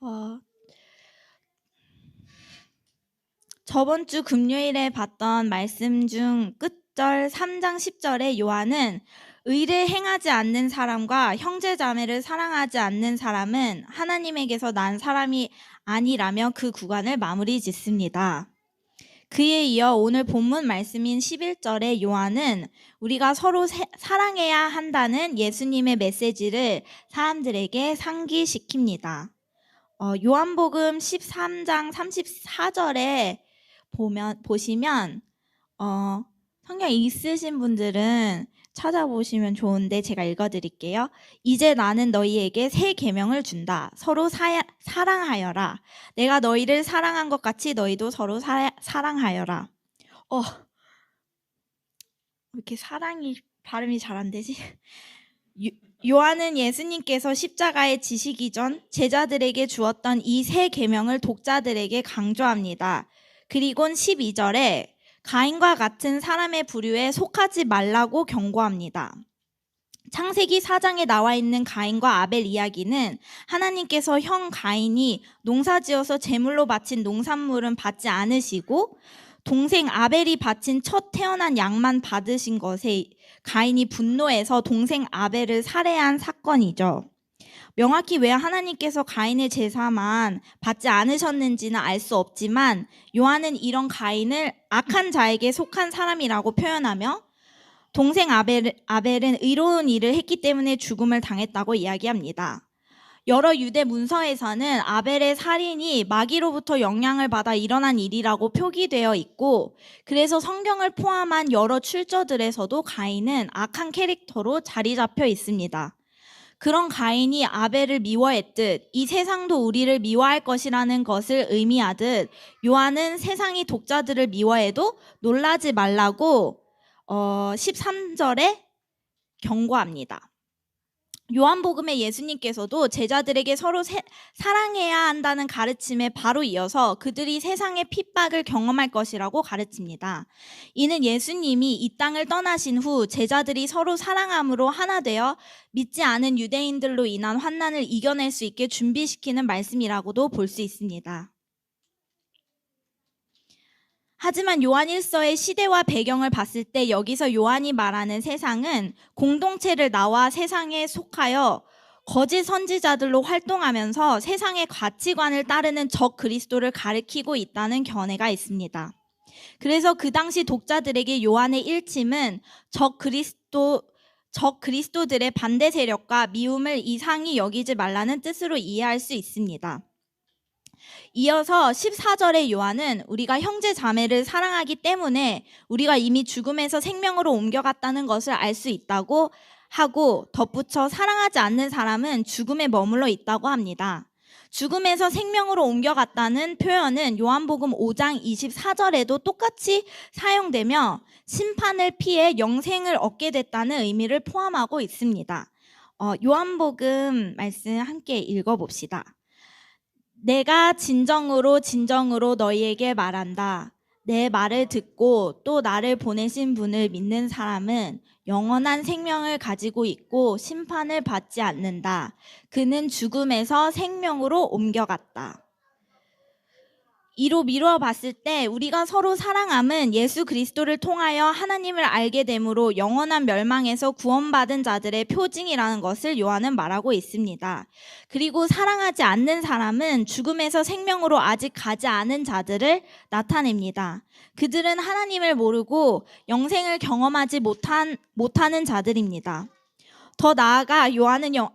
어, 저번 주 금요일에 봤던 말씀 중 끝절 3장 10절에 요한은 의를 행하지 않는 사람과 형제 자매를 사랑하지 않는 사람은 하나님에게서 난 사람이 아니라며 그 구간을 마무리 짓습니다. 그에 이어 오늘 본문 말씀인 11절에 요한은 우리가 서로 세- 사랑해야 한다는 예수님의 메시지를 사람들에게 상기시킵니다. 어, 요한복음 13장 34절에 보면 보시면 어, 성경 있으신 분들은 찾아보시면 좋은데 제가 읽어드릴게요. 이제 나는 너희에게 새 계명을 준다. 서로 사, 사랑하여라. 내가 너희를 사랑한 것 같이 너희도 서로 사, 사랑하여라. 어, 왜 이렇게 사랑이 발음이 잘 안 되지? 요- 요한은 예수님께서 십자가에 지시기 전 제자들에게 주었던 이 세 계명을 독자들에게 강조합니다. 그리곤 12절에 가인과 같은 사람의 부류에 속하지 말라고 경고합니다. 창세기 4장에 나와 있는 가인과 아벨 이야기는 하나님께서 형 가인이 농사지어서 제물로 바친 농산물은 받지 않으시고 동생 아벨이 바친 첫 태어난 양만 받으신 것에 가인이 분노해서 동생 아벨을 살해한 사건이죠. 명확히 왜 하나님께서 가인의 제사만 받지 않으셨는지는 알 수 없지만 요한은 이런 가인을 악한 자에게 속한 사람이라고 표현하며 동생 아벨, 아벨은 의로운 일을 했기 때문에 죽음을 당했다고 이야기합니다. 여러 유대 문서에서는 아벨의 살인이 마귀로부터 영향을 받아 일어난 일이라고 표기되어 있고 그래서 성경을 포함한 여러 출처들에서도 가인은 악한 캐릭터로 자리 잡혀 있습니다. 그런 가인이 아벨을 미워했듯 이 세상도 우리를 미워할 것이라는 것을 의미하듯 요한은 세상이 독자들을 미워해도 놀라지 말라고 어, 13절에 경고합니다. 요한복음의 예수님께서도 제자들에게 서로 세- 사랑해야 한다는 가르침에 바로 이어서 그들이 세상의 핍박을 경험할 것이라고 가르칩니다. 이는 예수님이 이 땅을 떠나신 후 제자들이 서로 사랑함으로 하나 되어 믿지 않은 유대인들로 인한 환난을 이겨낼 수 있게 준비시키는 말씀이라고도 볼 수 있습니다. 하지만 요한 1서의 시대와 배경을 봤을 때 여기서 요한이 말하는 세상은 공동체를 나와 세상에 속하여 거짓 선지자들로 활동하면서 세상의 가치관을 따르는 적 그리스도를 가리키고 있다는 견해가 있습니다. 그래서 그 당시 독자들에게 요한의 일침은 적 그리스도 적 그리스도들의 반대 세력과 미움을 이상히 여기지 말라는 뜻으로 이해할 수 있습니다. 이어서 14절의 요한은 우리가 형제 자매를 사랑하기 때문에 우리가 이미 죽음에서 생명으로 옮겨갔다는 것을 알 수 있다고 하고 덧붙여 사랑하지 않는 사람은 죽음에 머물러 있다고 합니다. 죽음에서 생명으로 옮겨갔다는 표현은 요한복음 5장 24절에도 똑같이 사용되며 심판을 피해 영생을 얻게 됐다는 의미를 포함하고 있습니다. 어, 요한복음 말씀 함께 읽어봅시다. 내가 진정으로 진정으로 너희에게 말한다. 내 말을 듣고 또 나를 보내신 분을 믿는 사람은 영원한 생명을 가지고 있고 심판을 받지 않는다. 그는 죽음에서 생명으로 옮겨갔다. 이로 미루어 봤을 때 우리가 서로 사랑함은 예수 그리스도를 통하여 하나님을 알게 되므로 영원한 멸망에서 구원받은 자들의 표징이라는 것을 요한은 말하고 있습니다. 그리고 사랑하지 않는 사람은 죽음에서 생명으로 아직 가지 않은 자들을 나타냅니다. 그들은 하나님을 모르고 영생을 경험하지 못한, 못하는 자들입니다. 더 나아가 요한은 영,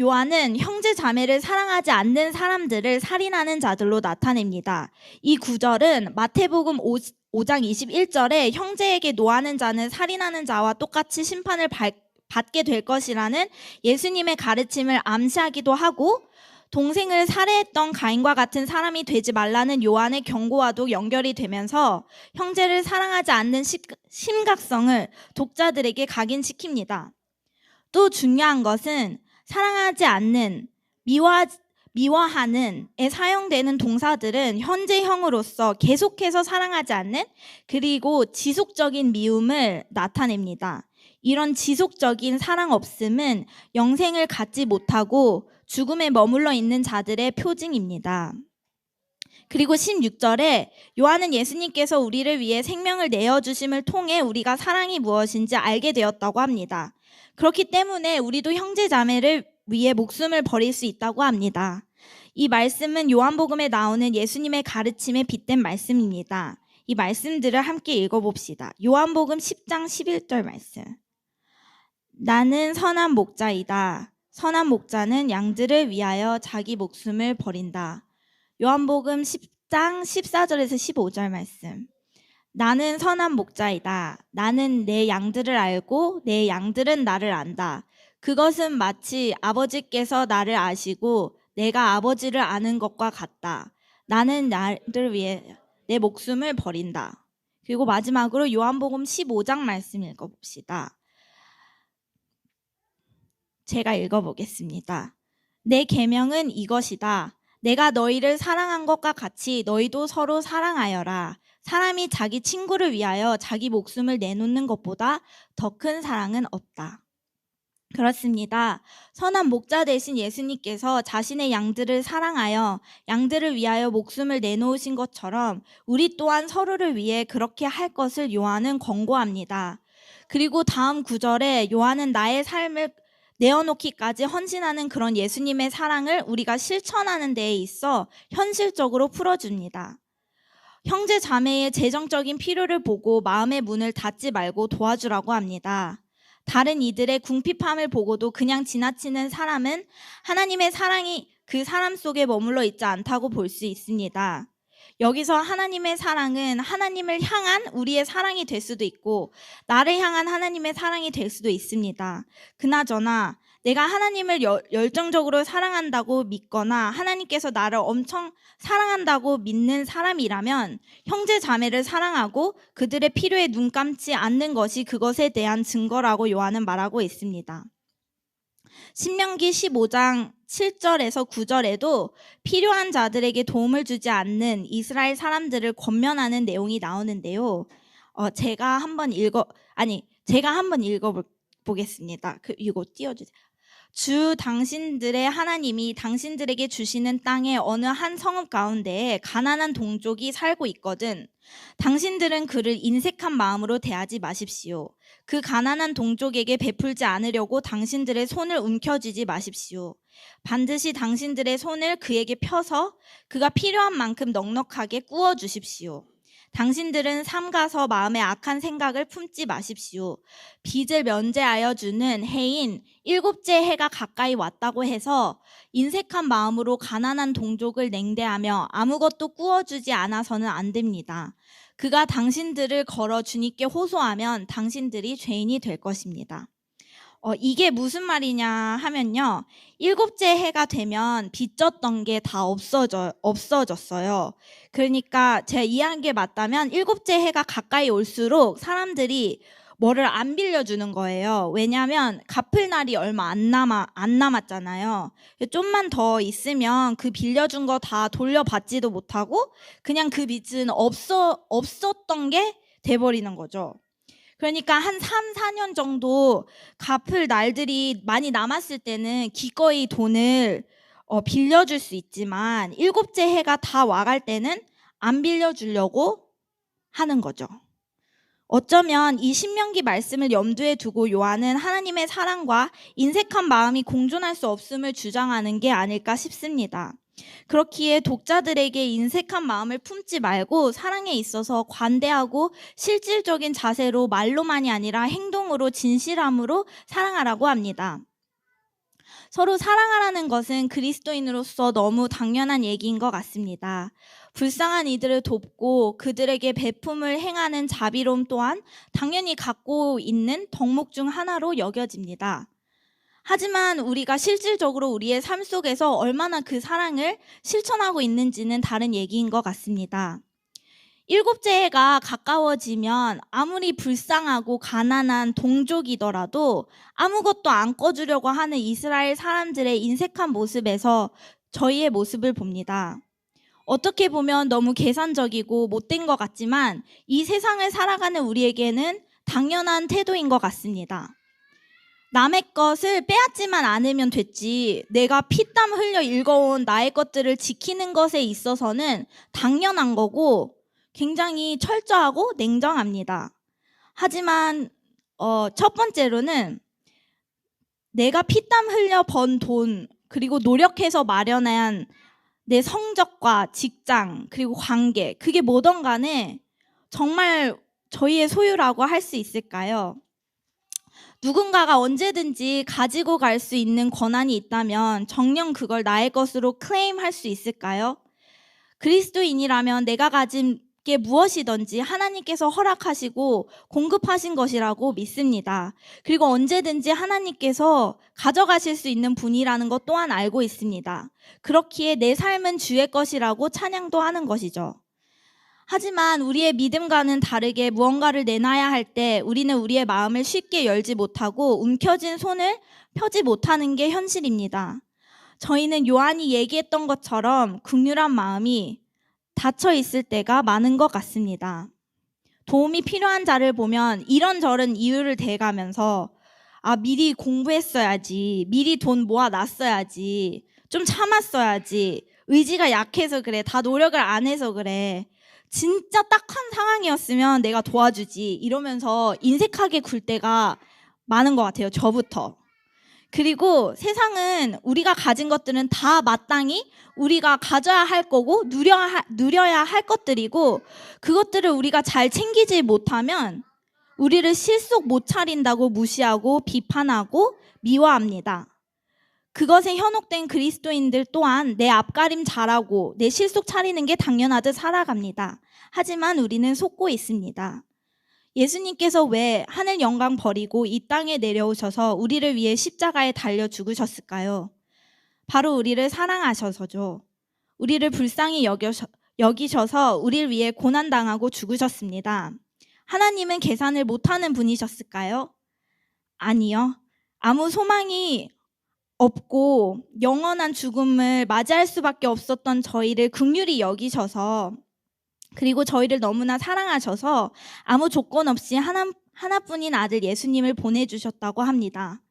요한은 형제 자매를 사랑하지 않는 사람들을 살인하는 자들로 나타냅니다. 이 구절은 마태복음 5, 5장 21절에 형제에게 노하는 자는 살인하는 자와 똑같이 심판을 받, 받게 될 것이라는 예수님의 가르침을 암시하기도 하고 동생을 살해했던 가인과 같은 사람이 되지 말라는 요한의 경고와도 연결이 되면서 형제를 사랑하지 않는 시- 심각성을 독자들에게 각인시킵니다. 또 중요한 것은 사랑하지 않는 미워 미워하는에 사용되는 동사들은 현재형으로서 계속해서 사랑하지 않는 그리고 지속적인 미움을 나타냅니다. 이런 지속적인 사랑 없음은 영생을 갖지 못하고 죽음에 머물러 있는 자들의 표징입니다. 그리고 16절에 요한은 예수님께서 우리를 위해 생명을 내어주심을 통해 우리가 사랑이 무엇인지 알게 되었다고 합니다. 그렇기 때문에 우리도 형제 자매를 위해 목숨을 버릴 수 있다고 합니다. 이 말씀은 요한복음에 나오는 예수님의 가르침에 빗댄 말씀입니다. 이 말씀들을 함께 읽어봅시다. 요한복음 10장 11절 말씀. 나는 선한 목자이다. 선한 목자는 양들을 위하여 자기 목숨을 버린다. 요한복음 10장 14절에서 15절 말씀. 나는 선한 목자이다. 나는 내 양들을 알고 내 양들은 나를 안다. 그것은 마치 아버지께서 나를 아시고 내가 아버지를 아는 것과 같다. 나는 나를 위해 내 목숨을 버린다. 그리고 마지막으로 요한복음 15장 말씀 읽어봅시다. 제가 읽어보겠습니다. 내 계명은 이것이다. 내가 너희를 사랑한 것과 같이 너희도 서로 사랑하여라. 사람이 자기 친구를 위하여 자기 목숨을 내놓는 것보다 더 큰 사랑은 없다. 그렇습니다. 선한 목자 대신 예수님께서 자신의 양들을 사랑하여 양들을 위하여 목숨을 내놓으신 것처럼 우리 또한 서로를 위해 그렇게 할 것을 요한은 권고합니다. 그리고 다음 구절에 요한은 나의 삶을 내어놓기까지 헌신하는 그런 예수님의 사랑을 우리가 실천하는 데에 있어 현실적으로 풀어줍니다. 형제 자매의 재정적인 필요를 보고 마음의 문을 닫지 말고 도와주라고 합니다. 다른 이들의 궁핍함을 보고도 그냥 지나치는 사람은 하나님의 사랑이 그 사람 속에 머물러 있지 않다고 볼 수 있습니다. 여기서 하나님의 사랑은 하나님을 향한 우리의 사랑이 될 수도 있고 나를 향한 하나님의 사랑이 될 수도 있습니다. 그나저나 내가 하나님을 열, 열정적으로 사랑한다고 믿거나 하나님께서 나를 엄청 사랑한다고 믿는 사람이라면 형제 자매를 사랑하고 그들의 필요에 눈 감지 않는 것이 그것에 대한 증거라고 요한은 말하고 있습니다. 신명기 15장 7절에서 9절에도 필요한 자들에게 도움을 주지 않는 이스라엘 사람들을 권면하는 내용이 나오는데요. 어, 제가 한번 읽어 아니 제가 한번 읽어 보겠습니다. 그 이거 띄워 주세요. 주 당신들의 하나님이 당신들에게 주시는 땅의 어느 한 성읍 가운데에 가난한 동족이 살고 있거든. 당신들은 그를 인색한 마음으로 대하지 마십시오. 그 가난한 동족에게 베풀지 않으려고 당신들의 손을 움켜쥐지 마십시오. 반드시 당신들의 손을 그에게 펴서 그가 필요한 만큼 넉넉하게 꾸어 주십시오. 당신들은 삼가서 마음에 악한 생각을 품지 마십시오. 빚을 면제하여 주는 해인 일곱째 해가 가까이 왔다고 해서 인색한 마음으로 가난한 동족을 냉대하며 아무것도 꾸어주지 않아서는 안 됩니다. 그가 당신들을 걸어 주님께 호소하면 당신들이 죄인이 될 것입니다. 어, 이게 무슨 말이냐 하면요. 일곱째 해가 되면 빚졌던 게 다 없어져, 없어졌어요. 그러니까 제가 이해한 게 맞다면 일곱째 해가 가까이 올수록 사람들이 뭐를 안 빌려주는 거예요. 왜냐하면 갚을 날이 얼마 안 남아 안 남았잖아요. 좀만 더 있으면 그 빌려준 거 다 돌려받지도 못하고 그냥 그 빚은 없어 없었던 게 돼버리는 거죠. 그러니까 한 3, 4년 정도 갚을 날들이 많이 남았을 때는 기꺼이 돈을 어, 빌려줄 수 있지만 일곱째 해가 다 와갈 때는 안 빌려주려고 하는 거죠. 어쩌면 이 신명기 말씀을 염두에 두고 요한은 하나님의 사랑과 인색한 마음이 공존할 수 없음을 주장하는 게 아닐까 싶습니다. 그렇기에 독자들에게 인색한 마음을 품지 말고 사랑에 있어서 관대하고 실질적인 자세로 말로만이 아니라 행동으로 진실함으로 사랑하라고 합니다. 서로 사랑하라는 것은 그리스도인으로서 너무 당연한 얘기인 것 같습니다. 불쌍한 이들을 돕고 그들에게 베품을 행하는 자비로움 또한 당연히 갖고 있는 덕목 중 하나로 여겨집니다. 하지만 우리가 실질적으로 우리의 삶 속에서 얼마나 그 사랑을 실천하고 있는지는 다른 얘기인 것 같습니다. 일곱째 해가 가까워지면 아무리 불쌍하고 가난한 동족이더라도 아무것도 안 꺼주려고 하는 이스라엘 사람들의 인색한 모습에서 저희의 모습을 봅니다. 어떻게 보면 너무 계산적이고 못된 것 같지만 이 세상을 살아가는 우리에게는 당연한 태도인 것 같습니다. 남의 것을 빼앗지만 않으면 됐지. 내가 피땀 흘려 읽어온 나의 것들을 지키는 것에 있어서는 당연한 거고 굉장히 철저하고 냉정합니다. 하지만 어, 첫 번째로는 내가 피땀 흘려 번 돈, 그리고 노력해서 마련한 내 성적과 직장, 그리고 관계, 그게 뭐든 간에 정말 저희의 소유라고 할 수 있을까요? 누군가가 언제든지 가지고 갈 수 있는 권한이 있다면 정녕 그걸 나의 것으로 클레임할 수 있을까요? 그리스도인이라면 내가 가진 게 무엇이든지 하나님께서 허락하시고 공급하신 것이라고 믿습니다. 그리고 언제든지 하나님께서 가져가실 수 있는 분이라는 것 또한 알고 있습니다. 그렇기에 내 삶은 주의 것이라고 찬양도 하는 것이죠. 하지만 우리의 믿음과는 다르게 무언가를 내놔야 할 때 우리는 우리의 마음을 쉽게 열지 못하고 움켜진 손을 펴지 못하는 게 현실입니다. 저희는 요한이 얘기했던 것처럼 극률한 마음이 닫혀 있을 때가 많은 것 같습니다. 도움이 필요한 자를 보면 이런저런 이유를 대가면서 아, 미리 공부했어야지. 미리 돈 모아 놨어야지. 좀 참았어야지. 의지가 약해서 그래. 다 노력을 안 해서 그래. 진짜 딱한 상황이었으면 내가 도와주지. 이러면서 인색하게 굴 때가 많은 것 같아요. 저부터. 그리고 세상은 우리가 가진 것들은 다 마땅히 우리가 가져야 할 거고 누려야, 누려야 할 것들이고 그것들을 우리가 잘 챙기지 못하면 우리를 실속 못 차린다고 무시하고 비판하고 미워합니다. 그것에 현혹된 그리스도인들 또한 내 앞가림 잘하고 내 실속 차리는 게 당연하듯 살아갑니다. 하지만 우리는 속고 있습니다. 예수님께서 왜 하늘 영광 버리고 이 땅에 내려오셔서 우리를 위해 십자가에 달려 죽으셨을까요? 바로 우리를 사랑하셔서죠. 우리를 불쌍히 여겨서, 여기셔서 우리를 위해 고난당하고 죽으셨습니다. 하나님은 계산을 못하는 분이셨을까요? 아니요. 아무 소망이 없고 영원한 죽음을 맞이할 수밖에 없었던 저희를 극률이 여기셔서 그리고 저희를 너무나 사랑하셔서 아무 조건 없이 하나, 하나뿐인 아들 예수님을 보내주셨다고 합니다.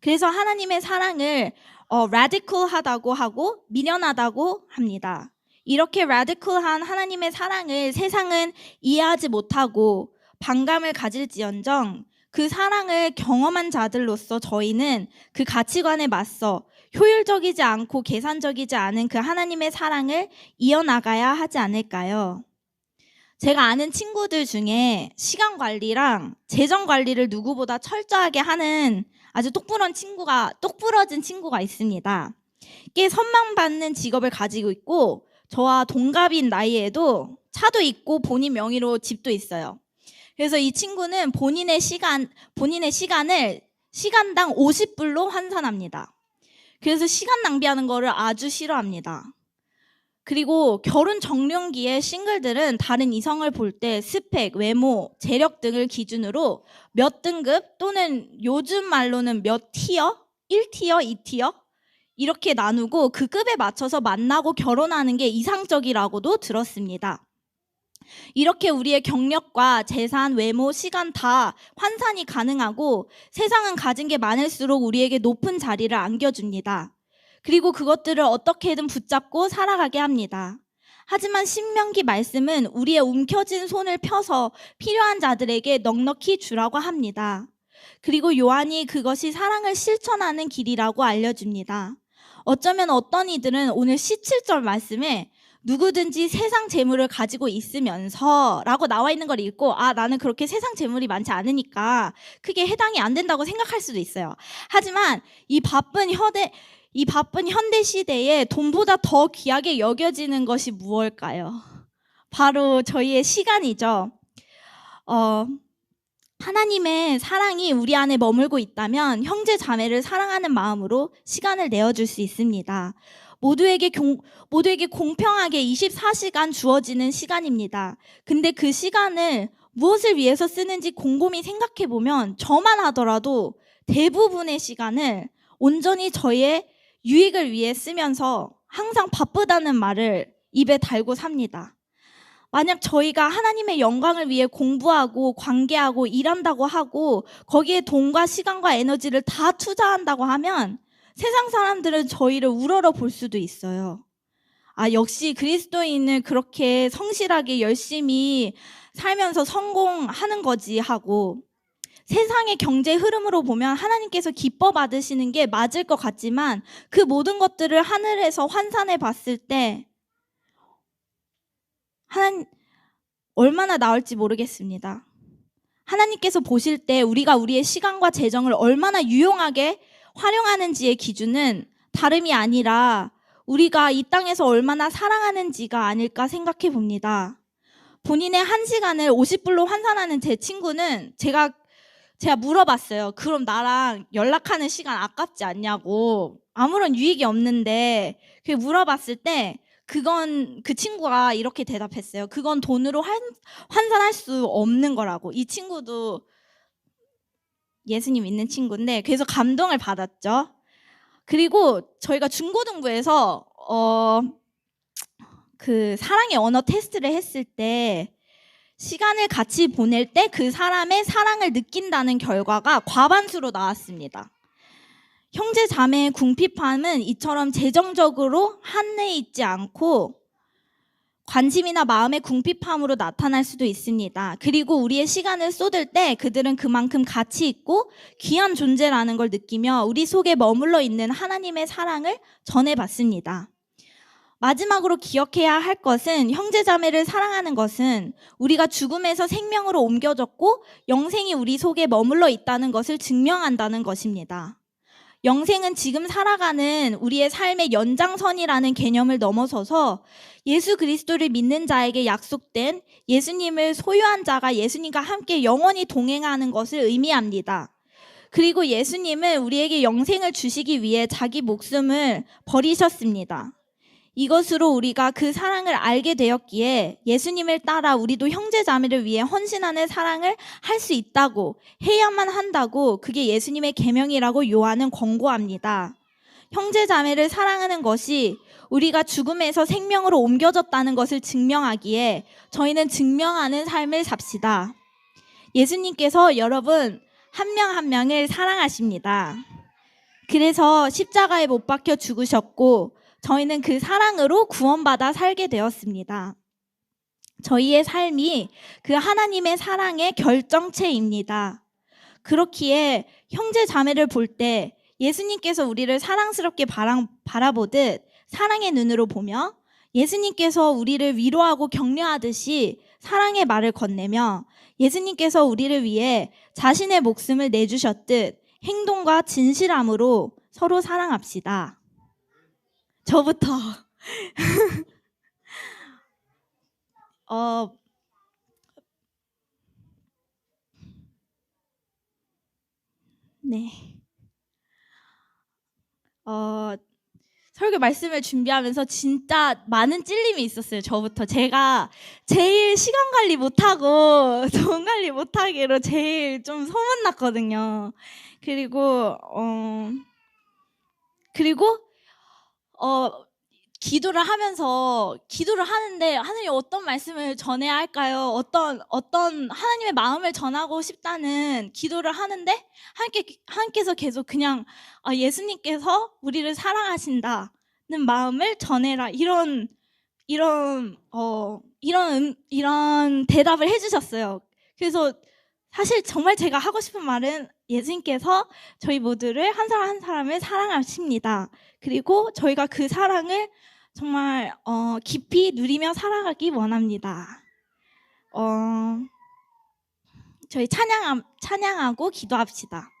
그래서 하나님의 사랑을 어, radical하다고 하고 미련하다고 합니다. 이렇게 radical한 하나님의 사랑을 세상은 이해하지 못하고 반감을 가질지언정 그 사랑을 경험한 자들로서 저희는 그 가치관에 맞서 효율적이지 않고 계산적이지 않은 그 하나님의 사랑을 이어나가야 하지 않을까요? 제가 아는 친구들 중에 시간 관리랑 재정 관리를 누구보다 철저하게 하는 아주 똑부러진 친구가 똑부러진 친구가 있습니다. 꽤 선망받는 직업을 가지고 있고 저와 동갑인 나이에도 차도 있고 본인 명의로 집도 있어요. 그래서 이 친구는 본인의 시간 본인의 시간을 시간당 50불로 환산합니다. 그래서 시간 낭비하는 거를 아주 싫어합니다. 그리고 결혼 정년기에 싱글들은 다른 이성을 볼 때 스펙, 외모, 재력 등을 기준으로 몇 등급 또는 요즘 말로는 몇 티어? 1티어, 2티어? 이렇게 나누고 그 급에 맞춰서 만나고 결혼하는 게 이상적이라고도 들었습니다. 이렇게 우리의 경력과 재산, 외모, 시간 다 환산이 가능하고 세상은 가진 게 많을수록 우리에게 높은 자리를 안겨줍니다. 그리고 그것들을 어떻게든 붙잡고 살아가게 합니다. 하지만 신명기 말씀은 우리의 움켜진 손을 펴서 필요한 자들에게 넉넉히 주라고 합니다. 그리고 요한이 그것이 사랑을 실천하는 길이라고 알려줍니다. 어쩌면 어떤 이들은 오늘 17절 말씀에 누구든지 세상 재물을 가지고 있으면서 라고 나와 있는 걸 읽고 아 나는 그렇게 세상 재물이 많지 않으니까 크게 해당이 안 된다고 생각할 수도 있어요. 하지만 이 바쁜 현대 이 바쁜 현대 시대에 돈보다 더 귀하게 여겨지는 것이 무엇일까요? 바로 저희의 시간이죠. 어, 하나님의 사랑이 우리 안에 머물고 있다면 형제 자매를 사랑하는 마음으로 시간을 내어줄 수 있습니다. 모두에게 공, 모두에게 공평하게 24시간 주어지는 시간입니다. 근데 그 시간을 무엇을 위해서 쓰는지 곰곰이 생각해 보면 저만 하더라도 대부분의 시간을 온전히 저의 유익을 위해 쓰면서 항상 바쁘다는 말을 입에 달고 삽니다. 만약 저희가 하나님의 영광을 위해 공부하고 관계하고 일한다고 하고 거기에 돈과 시간과 에너지를 다 투자한다고 하면 세상 사람들은 저희를 우러러 볼 수도 있어요. 아, 역시 그리스도인은 그렇게 성실하게 열심히 살면서 성공하는 거지 하고 세상의 경제 흐름으로 보면 하나님께서 기뻐 받으시는 게 맞을 것 같지만 그 모든 것들을 하늘에서 환산해 봤을 때 하나님 얼마나 나올지 모르겠습니다. 하나님께서 보실 때 우리가 우리의 시간과 재정을 얼마나 유용하게 활용하는지의 기준은 다름이 아니라 우리가 이 땅에서 얼마나 사랑하는지가 아닐까 생각해 봅니다. 본인의 한 시간을 50불로 환산하는 제 친구는 제가 제가 물어봤어요. 그럼 나랑 연락하는 시간 아깝지 않냐고. 아무런 유익이 없는데 그 물어봤을 때 그건 그 친구가 이렇게 대답했어요. 그건 돈으로 환, 환산할 수 없는 거라고. 이 친구도 예수님 있는 친구인데 그래서 감동을 받았죠. 그리고 저희가 중고등부에서 어, 그 사랑의 언어 테스트를 했을 때 시간을 같이 보낼 때 그 사람의 사랑을 느낀다는 결과가 과반수로 나왔습니다. 형제 자매의 궁핍함은 이처럼 재정적으로 한내 있지 않고 관심이나 마음의 궁핍함으로 나타날 수도 있습니다. 그리고 우리의 시간을 쏟을 때 그들은 그만큼 가치 있고 귀한 존재라는 걸 느끼며 우리 속에 머물러 있는 하나님의 사랑을 전해받습니다. 마지막으로 기억해야 할 것은 형제자매를 사랑하는 것은 우리가 죽음에서 생명으로 옮겨졌고 영생이 우리 속에 머물러 있다는 것을 증명한다는 것입니다. 영생은 지금 살아가는 우리의 삶의 연장선이라는 개념을 넘어서서 예수 그리스도를 믿는 자에게 약속된 예수님을 소유한 자가 예수님과 함께 영원히 동행하는 것을 의미합니다. 그리고 예수님은 우리에게 영생을 주시기 위해 자기 목숨을 버리셨습니다. 이것으로 우리가 그 사랑을 알게 되었기에 예수님을 따라 우리도 형제 자매를 위해 헌신하는 사랑을 할 수 있다고 해야만 한다고 그게 예수님의 계명이라고 요한은 권고합니다. 형제 자매를 사랑하는 것이 우리가 죽음에서 생명으로 옮겨졌다는 것을 증명하기에 저희는 증명하는 삶을 삽시다. 예수님께서 여러분 한 명한 명을 사랑하십니다. 그래서 십자가에 못 박혀 죽으셨고 저희는 그 사랑으로 구원받아 살게 되었습니다. 저희의 삶이 그 하나님의 사랑의 결정체입니다. 그렇기에 형제 자매를 볼 때 예수님께서 우리를 사랑스럽게 바라, 바라보듯 사랑의 눈으로 보며 예수님께서 우리를 위로하고 격려하듯이 사랑의 말을 건네며 예수님께서 우리를 위해 자신의 목숨을 내주셨듯 행동과 진실함으로 서로 사랑합시다. 저부터 어 네. 어 설교 말씀을 준비하면서 진짜 많은 찔림이 있었어요. 저부터 제가 제일 시간 관리 못하고 돈 관리 못하기로 제일 좀 소문났거든요. 그리고 어 그리고 어, 기도를 하면서 기도를 하는데 하나님 어떤 말씀을 전해야 할까요? 어떤 어떤 하나님의 마음을 전하고 싶다는 기도를 하는데 하나님께 하나님께서 계속 그냥 아, 예수님께서 우리를 사랑하신다는 마음을 전해라 이런 이런 어 이런 음, 이런 대답을 해주셨어요. 그래서 사실 정말 제가 하고 싶은 말은 예수님께서 저희 모두를 한 사람 한 사람을 사랑하십니다. 그리고 저희가 그 사랑을 정말 어, 깊이 누리며 살아가기 원합니다. 어, 저희 찬양 찬양하고 기도합시다.